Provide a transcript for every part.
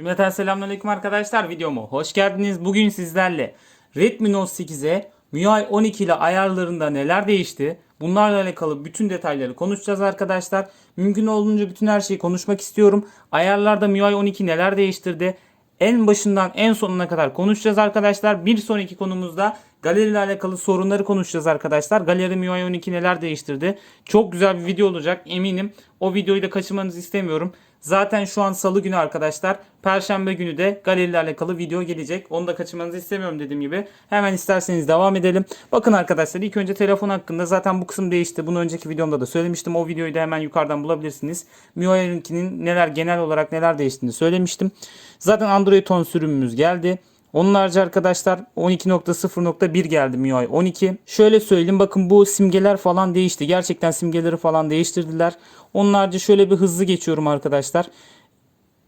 Cümleten selamünaleyküm arkadaşlar videomu hoş geldiniz. Bugün sizlerle Redmi Note 8'e MIUI 12 ile ayarlarında neler değişti? Bunlarla alakalı bütün detayları konuşacağız arkadaşlar. Mümkün olduğunca bütün her şeyi konuşmak istiyorum. Ayarlarda MIUI 12 neler değiştirdi? En başından en sonuna kadar konuşacağız arkadaşlar. Bir sonraki konumuzda galeri ile alakalı sorunları konuşacağız arkadaşlar. Galeri MIUI 12 neler değiştirdi? Çok güzel bir video olacak eminim. O videoyu da kaçırmanızı istemiyorum. Zaten şu an salı günü arkadaşlar. Perşembe günü de galeriyle alakalı video gelecek. Onu da kaçırmanızı istemiyorum dediğim gibi. Hemen isterseniz devam edelim. Bakın arkadaşlar ilk önce telefon hakkında zaten bu kısım değişti. Bunu önceki videomda da söylemiştim. O videoyu da hemen yukarıdan bulabilirsiniz. MIUI 12'nin neler genel olarak neler değiştiğini söylemiştim. Zaten Android 10 sürümümüz geldi. Onun harici arkadaşlar 12.0.1 geldi MIUI 12. Şöyle söyleyeyim bakın bu simgeler falan değişti. Gerçekten simgeleri falan değiştirdiler. Onun harici şöyle bir hızlı geçiyorum arkadaşlar.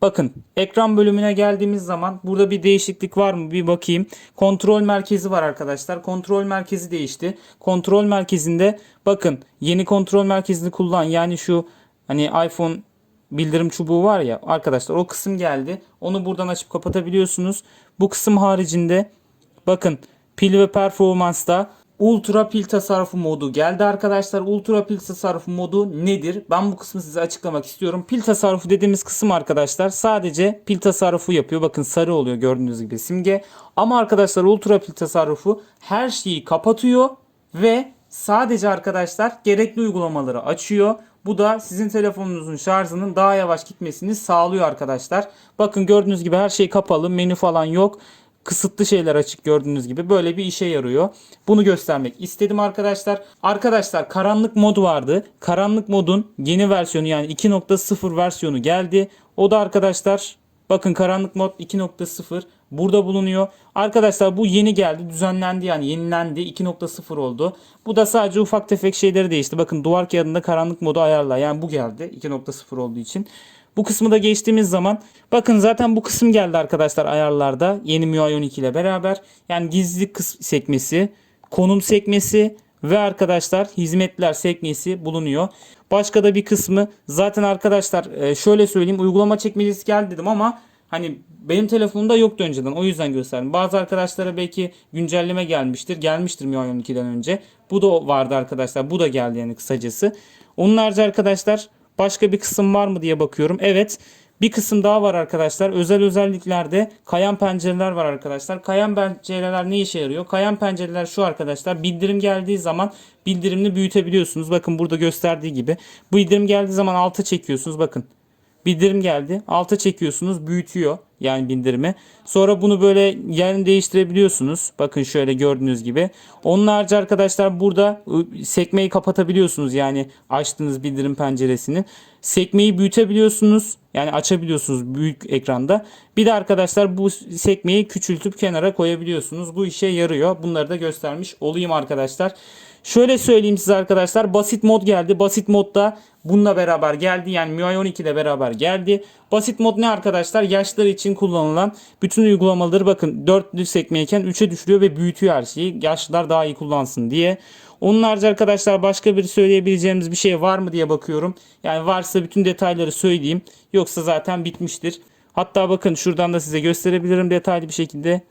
Bakın ekran bölümüne geldiğimiz zaman burada bir değişiklik var mı bir bakayım. Kontrol merkezi var arkadaşlar. Kontrol merkezi değişti. Kontrol merkezinde bakın yeni kontrol merkezini kullan yani şu hani iPhone bildirim çubuğu var ya arkadaşlar o kısım geldi. Onu buradan açıp kapatabiliyorsunuz. Bu kısım haricinde bakın pil ve performansta Ultra pil tasarrufu modu geldi arkadaşlar. Ultra pil tasarrufu modu nedir? Ben bu kısmı size açıklamak istiyorum. Pil tasarrufu dediğimiz kısım arkadaşlar sadece pil tasarrufu yapıyor. Bakın sarı oluyor gördüğünüz gibi simge. Ama arkadaşlar ultra pil tasarrufu her şeyi kapatıyor ve sadece arkadaşlar gerekli uygulamaları açıyor. Bu da sizin telefonunuzun şarjının daha yavaş gitmesini sağlıyor arkadaşlar. Bakın gördüğünüz gibi her şey kapalı, menü falan yok kısıtlı şeyler açık gördüğünüz gibi böyle bir işe yarıyor. Bunu göstermek istedim arkadaşlar. Arkadaşlar karanlık mod vardı. Karanlık modun yeni versiyonu yani 2.0 versiyonu geldi. O da arkadaşlar bakın karanlık mod 2.0 burada bulunuyor. Arkadaşlar bu yeni geldi düzenlendi yani yenilendi 2.0 oldu. Bu da sadece ufak tefek şeyleri değişti. Bakın duvar kağıdında karanlık modu ayarla yani bu geldi 2.0 olduğu için. Bu kısmı da geçtiğimiz zaman bakın zaten bu kısım geldi arkadaşlar ayarlarda yeni MIUI 12 ile beraber. Yani gizli kısım sekmesi, konum sekmesi ve arkadaşlar hizmetler sekmesi bulunuyor. Başka da bir kısmı zaten arkadaşlar e, şöyle söyleyeyim uygulama çekmecesi geldi dedim ama hani benim telefonumda yoktu önceden o yüzden gösterdim. Bazı arkadaşlara belki güncelleme gelmiştir. Gelmiştir MIUI 12'den önce. Bu da vardı arkadaşlar. Bu da geldi yani kısacası. Onun harici arkadaşlar Başka bir kısım var mı diye bakıyorum. Evet. Bir kısım daha var arkadaşlar. Özel özelliklerde kayan pencereler var arkadaşlar. Kayan pencereler ne işe yarıyor? Kayan pencereler şu arkadaşlar. Bildirim geldiği zaman bildirimini büyütebiliyorsunuz. Bakın burada gösterdiği gibi. Bu bildirim geldiği zaman alta çekiyorsunuz. Bakın. Bildirim geldi. Alta çekiyorsunuz. Büyütüyor yani bildirimi. Sonra bunu böyle yerini değiştirebiliyorsunuz. Bakın şöyle gördüğünüz gibi. Onun harici arkadaşlar burada sekmeyi kapatabiliyorsunuz. Yani açtığınız bildirim penceresini. Sekmeyi büyütebiliyorsunuz. Yani açabiliyorsunuz büyük ekranda. Bir de arkadaşlar bu sekmeyi küçültüp kenara koyabiliyorsunuz. Bu işe yarıyor. Bunları da göstermiş olayım arkadaşlar. Şöyle söyleyeyim size arkadaşlar. Basit mod geldi. Basit modda bununla beraber geldi. Yani MIUI 12 ile beraber geldi. Basit mod ne arkadaşlar? Yaşlar için kullanılan bütün uygulamaları bakın 4'lü sekmeyken 3'e düşürüyor ve büyütüyor her şeyi. Yaşlılar daha iyi kullansın diye. Onun harici arkadaşlar başka bir söyleyebileceğimiz bir şey var mı diye bakıyorum. Yani varsa bütün detayları söyleyeyim. Yoksa zaten bitmiştir. Hatta bakın şuradan da size gösterebilirim detaylı bir şekilde.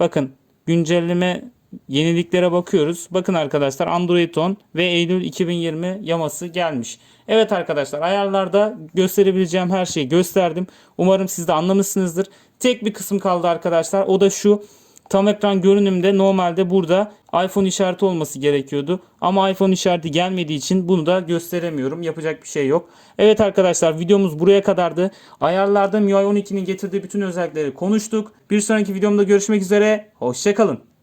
Bakın güncelleme yeniliklere bakıyoruz. Bakın arkadaşlar Android 10 ve Eylül 2020 yaması gelmiş. Evet arkadaşlar ayarlarda gösterebileceğim her şeyi gösterdim. Umarım siz de anlamışsınızdır. Tek bir kısım kaldı arkadaşlar. O da şu. Tam ekran görünümde normalde burada iPhone işareti olması gerekiyordu. Ama iPhone işareti gelmediği için bunu da gösteremiyorum. Yapacak bir şey yok. Evet arkadaşlar videomuz buraya kadardı. Ayarlarda MIUI 12'nin getirdiği bütün özellikleri konuştuk. Bir sonraki videomda görüşmek üzere. Hoşçakalın.